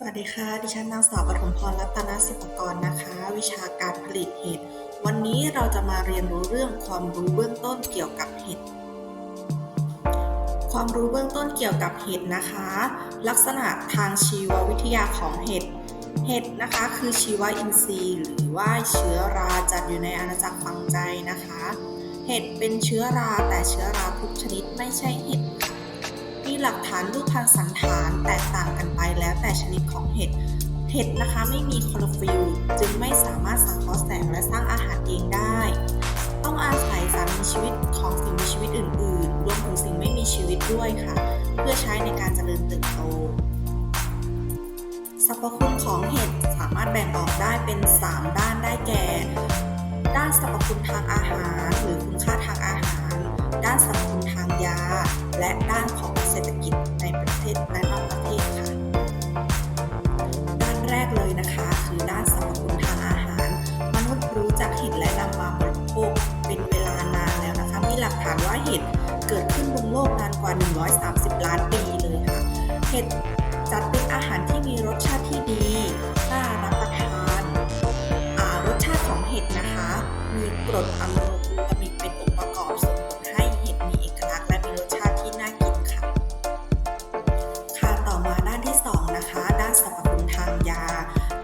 สวัสดีค่ะ ดิฉันนางสาวปฐมพรรัตนศิปกรนะคะ วิชาการผลิตเห็ด วันนี้เราจะมาเรียนรู้เรื่องความรู้เบื้องต้นเกี่ยวกับเห็ด ความรู้เบื้องต้นเกี่ยวกับเห็ดนะคะ ลักษณะทางชีววิทยาของเห็ด เห็ดนะคะคือชีวอินทรีย์ หรือว่าเชื้อราจัดอยู่ในอาณาจักรฟังใจนะคะ เห็ดเป็นเชื้อราแต่เชื้อราทุกชนิดไม่ใช่เห็ดค่ะ มีหลักฐานรูปพรรณสันฐานแตกต่างกันไปแล้วแต่ชนิดของเห็ด เห็ดนะคะไม่มีคลอโรฟิลจึงไม่สามารถสังเคราะห์แสงและสร้างอาหารเองได้ ต้องอาศัยสารมีชีวิตของสิ่งมีชีวิตอื่น ๆ รวมถึงสิ่งไม่มีชีวิตด้วยค่ะ เพื่อใช้ในการเจริญเติบโตสรรพคุณของเห็ดสามารถแบ่งออกได้เป็น 3 ด้านได้แก่ ด้านสรรพคุณทางอาหาร หรือคุณค่าทางอาหาร ด้านสรรพคุณทางยา และด้านของ เศรษฐกิจในประเทศและนอกประเทศค่ะ ด้านแรกเลยนะคะคือด้านสรรพคุณทางอาหาร มนุษย์รู้จักเห็ดและนำมาบริโภคเป็นเวลานานแล้วนะคะ มีหลักฐานว่าเห็ดเกิดขึ้นบนโลกนานกว่า 130 ล้านปีเลยค่ะ เห็ดจัดเป็นอาหารที่มีรสชาติที่ดีน่า สรรพคุณทางยา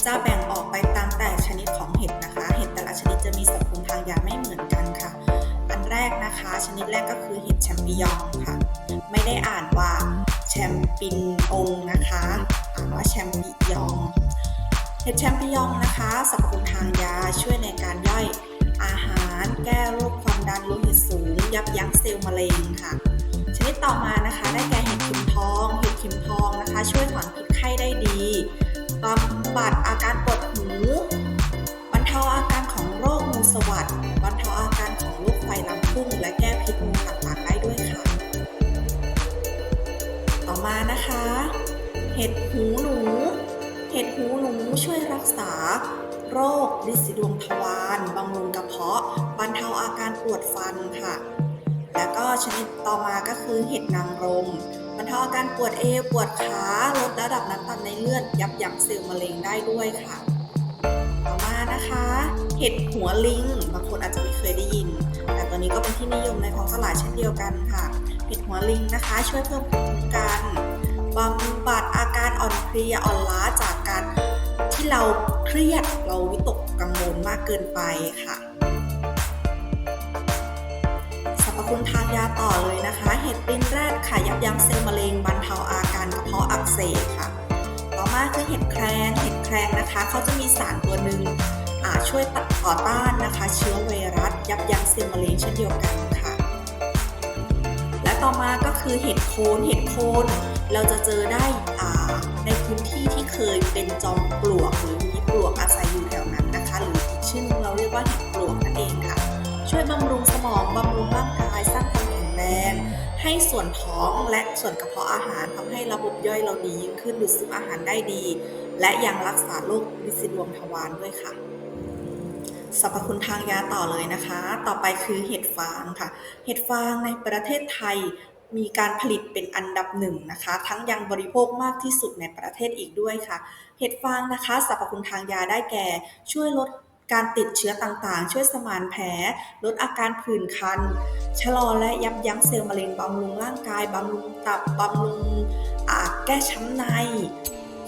จะแบ่งออกไปตามแต่ชนิดของเห็ดนะคะ เห็ดแต่ละชนิดจะมีสรรพคุณทางยาไม่เหมือนกันค่ะ อันแรกนะคะ ชนิดแรกก็คือเห็ดแชมปิญองค่ะ ไม่ได้อ่านว่าแชมปินองนะคะอ่านว่าแชมปิญอง เห็ดแชมปิญองนะคะสรรพคุณทางยาช่วยในการย่อยอาหาร แก้โรคความดันโลหิตสูง ยับยั้งเซลล์มะเร็งค่ะ ชนิดต่อมานะคะ เห็ดหูหนู เห็ดหูหนูช่วยรักษา โรคลิสดวงทวารบำรุงกระเพาะบรรเทาอาการปวดฟันค่ะ แล้วก็ชนิดต่อมาก็คือเห็ดนางรมบรรเทาอาการปวดเอวปวดขาลดระดับน้ำตาลในเลือดยับยั้งเซลล์มะเร็งได้ด้วยค่ะ ต่อมานะคะ เห็ดหัวลิงบางคนอาจจะไม่เคยได้ยิน แต่ตอนนี้ก็เป็นที่นิยมในท้องตลาดเช่นเดียวกันค่ะ เห็ดหัวลิงนะคะ ช่วยเพิ่มภูมิคุ้มกัน บำบัดอาการอ่อนเพลียอ่อนล้าจากการที่เราเครียดเราวิตกกังวลมากเกินไปค่ะสรรพคุณทางยาต่อเลยนะคะ เห็ดปรินแรดค่ะยับยั้งเซลล์มะเร็งบรรเทาอาการกระเพาะอักเสบค่ะ ต่อมาคือเห็ดแครงเห็ดแครงนะคะเขาจะมีสารตัวหนึ่งช่วยต่อต้านนะคะ เชื้อไวรัส ยับยั้งเซลล์มะเร็งเช่นเดียวกันค่ะ และต่อมาก็คือเห็ดโคนเห็ดโคน เราจะเจอได้ในพื้นที่ที่เคยเป็นจอมปลวกหรือมีปลวกอาศัยอยู่แถวนั้นนะคะหรืออีกชื่อนึงเราเรียกว่าเห็ดปลวกนั่นเองค่ะ ช่วยบำรุงสมองบำรุงร่างกายสร้างความแข็งแรงให้ส่วนท้องและส่วนกระเพาะอาหารทำให้ระบบย่อยเราดียิ่งขึ้นดูดซึมอาหารได้ดี และยังรักษาโรคลิสีดวงทวารด้วยค่ะสรรพคุณทางยาต่อเลยนะคะ ต่อไปคือเห็ดฟางค่ะ เห็ดฟางในประเทศไทย มีการผลิตเป็นอันดับหนึ่งนะคะ ทั้งยังบริโภคมากที่สุดในประเทศอีกด้วยค่ะ เห็ดฟางนะคะสรรพคุณทางยาได้แก่ ช่วยลดการติดเชื้อต่างๆ ช่วยสมานแผล ลดอาการผื่นคัน ชะลอและยับยั้งเซลล์มะเร็งบำรุงร่างกายบำรุงตับบำรุงอาแก้ช้ำใน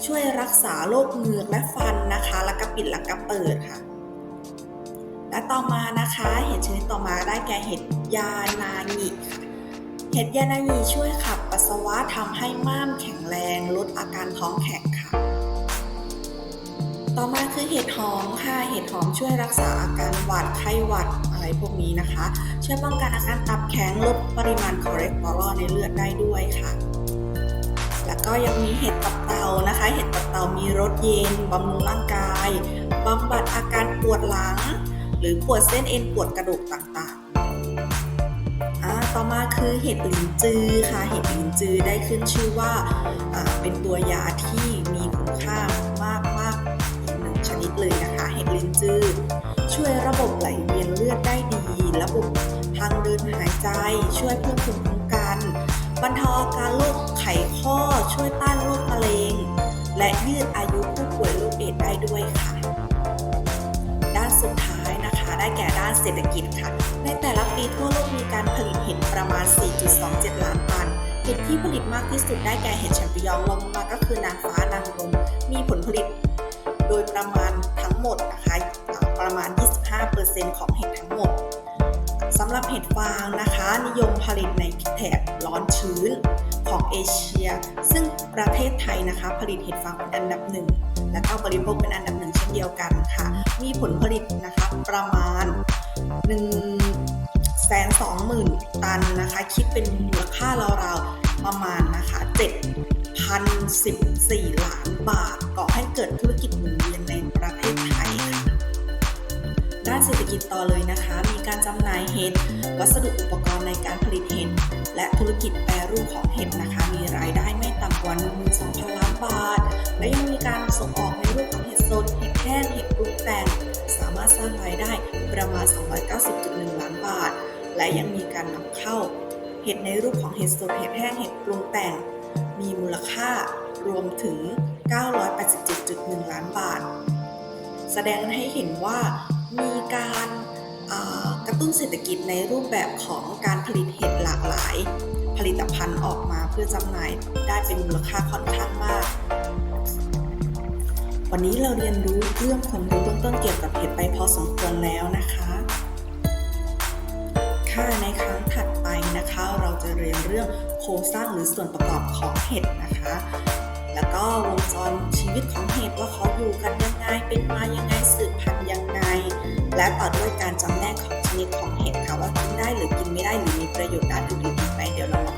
ช่วยรักษาโรคเหงือกและฟันนะคะแล้วก็ปิดแล้วก็เปิดค่ะ และต่อมานะคะเห็ดชนิดต่อมาได้แก่เห็ดยานางิค่ะ ห็ดยานางิช่วยขับปัสสาวะทำให้ม้ามแข็งแรง ลดอาการท้องแข็งค่ะ ต่อมาคือเห็ดหอมค่ะ เห็ดหอมช่วยรักษาอาการหวัดไข้หวัดอะไรพวกนี้นะคะ ช่วยป้องกันอาการตับแข็งลดปริมาณคอเลสเตอรอลในเลือดได้ด้วยค่ะ แล้วก็ยังมีเห็ดตับเตานะคะ เห็ดตับเตามีรสเย็นบำรุงร่างกายบำบัดอาการปวดหลัง หรือปวดเส้นเอ็นปวดกระดูกต่างๆ ต่อมาคือเห็ดหลินจือค่ะ เห็ดหลินจือได้ขึ้นชื่อว่าเป็นตัวยาที่มีคุณค่ามากมากอีกหนึ่งชนิดเลยนะคะ เห็ดหลินจือช่วยระบบไหลเวียนเลือดได้ดี ระบบทางเดินหายใจ ช่วยเพิ่มภูมิคุ้มกัน บรรเทาอาการโรคไขข้อ ช่วยต้านโรคมะเร็ง และยืดอาษได้ด้วยค่ะ สุดท้ายนะคะ ได้แก่ด้านเศรษฐกิจค่ะ ในแต่ละปีทั่วโลกมีการผลิตเห็ดประมาณ 4.27 ล้านตัน เห็ดที่ผลิตมากที่สุดได้แก่เห็ดแชมปิญองลงมาก็คือนางฟ้านางรมมีผลผลิต โดยประมาณทั้งหมดนะคะประมาณ 25%ของเห็ดทั้งหมดสำหรับเห็ดฟางนะคะ นิยมผลิตในแถบร้อนชื้นของเอเชีย ซึ่งประเทศไทยนะคะ ผลิตเห็ดฟางเป็นอันดับหนึ่ง และก็บริโภคเป็นอันดับหนึ่งเช่นเดียวกันค่ะ มีผลผลิตนะคะประมาณ1แสนสองหมื่นตันนะคะ คิดเป็นมูลค่าราวๆประมาณนะคะ7,014 ล้านบาทก่อให้เกิดธุรกิจหมุนเวียนในประเทศไทยค่ะด้านเศรษฐกิจต่อเลยนะคะ มีการจำหน่ายเห็ดวัสดุอุปกรณ์ในการผลิตเห็ด ร้างรายได้ประมาณ 290.1 ล้านบาท และยังมีการนำเข้า เห็ดในรูปของเห็ดสดเห็ดแห้งเห็ดปรุงแต่ง มีมูลค่ารวมถึง 987.1 ล้านบาท แสดงให้เห็นว่ามีการกระตุ้นเศรษฐกิจในรูปแบบของการผลิตเห็ดหลากหลาย ผลิตภัณฑ์ออกมาเพื่อจำหน่ายได้เป็นมูลค่าค่อนข้างมาก วันนี้เราเรียนรู้เรื่องความรู้เบื้องต้นเกี่ยว เรียนเรื่องโครงสร้างหรือส่วนประกอบของเห็ดนะคะ แล้วก็วงจรชีวิตของเห็ดว่าเขาอยู่กันยังไง เป็นมายังไงสืบพันธุ์ยังไง และต่อด้วยการจำแนกของชนิดของเห็ดค่ะว่ากินได้หรือกินไม่ได้หรือมีประโยชน์ด้านอื่นๆอีกไหมเดี๋ยวเรามา